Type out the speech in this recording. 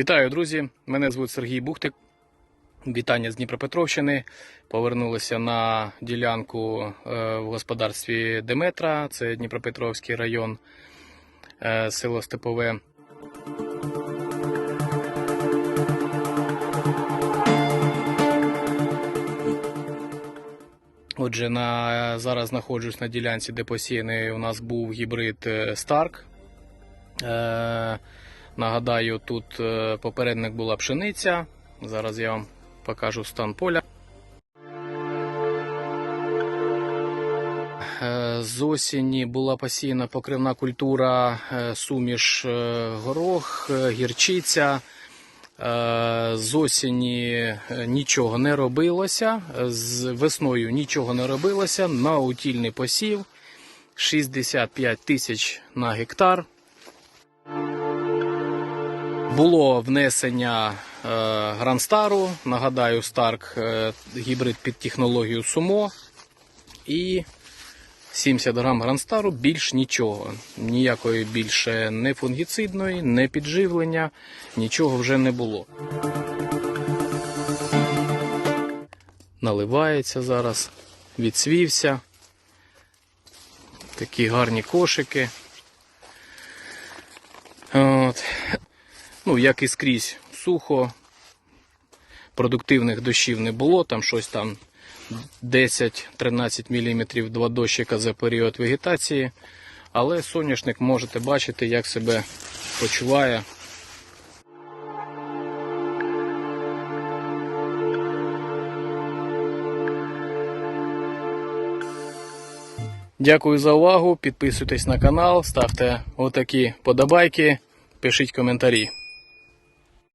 Вітаю, друзі! Мене звуть Сергій Бухтик. Вітання з Дніпропетровщини. Повернулися на ділянку е, в господарстві Деметра, це Дніпропетровський район, е, село Степове. Отже, на, зараз знаходжусь на ділянці, де посіяний у нас був гібрид е, Старк. Нагадаю, тут е, попередник була пшениця. Зараз я вам покажу стан поля. Е, З осені була посіяна покривна культура, е, суміш горох, гірчиця. З осені нічого не робилося, з весною нічого не робилося. На утільний посів 65 тисяч на гектар. Було внесення е, Гранстару, нагадаю, Старк е, гібрид під технологію Сумо. І 70 грам Гранстару більш нічого. Ніякої більше не фунгіцидної, не підживлення, нічого вже не було. Наливається зараз, відсвівся. Такі гарні кошики. От. Ну, як і скрізь, сухо. Продуктивних дощів не було, там щось там 10-13 мм два дощика за період вегетації. Але соняшник можете бачити, як себе почуває. Дякую за увагу. Підписуйтесь на канал, ставте отакі подобайки, пишіть коментарі.